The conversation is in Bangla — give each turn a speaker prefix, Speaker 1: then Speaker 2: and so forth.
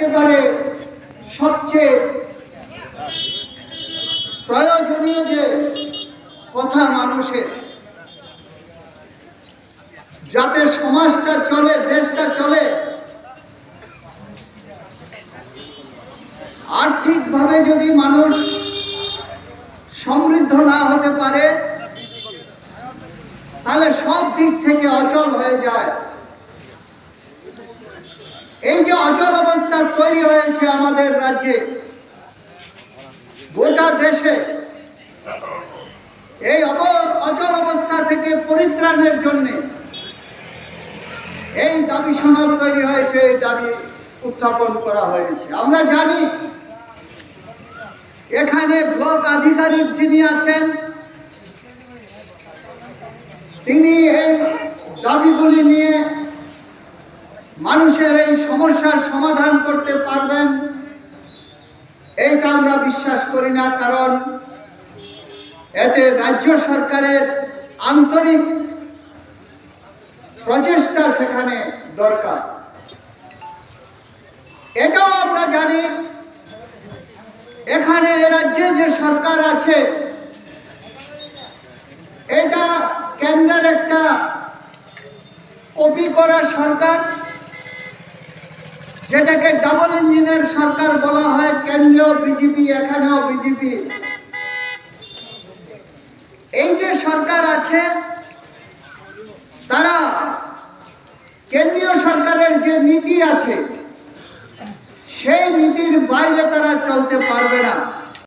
Speaker 1: একেবারে সবচেয়ে প্রয়োজনীয় যে কথা মানুষের, যাতে সমাজটা চলে, দেশটা চলে, আর্থিকভাবে যদি মানুষ সমৃদ্ধ না হতে পারে, তাহলে সব দিক থেকে অচল হয়ে যায়। অবস্থা তৈরি হয়েছে আমাদের রাজ্যে। গোটা দেশে এই অচল অবস্থা থেকে পরিত্রাণের জন্য এই দাবি সনদ তৈরি হয়েছে, এই দাবি উত্থাপন করা হয়েছে। আমরা জানি, এখানে ব্লক আধিকারিক যিনি আছেন, তিনি এই দাবিগুলি নিয়ে মানুষের এই সমস্যার সমাধান করতে পারবেন। এইটা আমরা বিশ্বাস করি না, কারণ এতে রাজ্য সরকারের আন্তরিক প্রচেষ্টা সেখানে দরকার। এটাও আমরা জানি, এখানে রাজ্যে যে সরকার আছে, এটা কেন্দ্রের একটা কপি করা সরকার। যেটাকে ডাবল ইঞ্জিনের সরকার বলা হয়, কেন্দ্রীয় বিজেপি, এখানেও বিজেপি। এই যে সরকার আছে, তারা কেন্দ্রীয় সরকারের যে নীতি আছে, সেই নীতির বাইরে তারা চলতে পারবে না।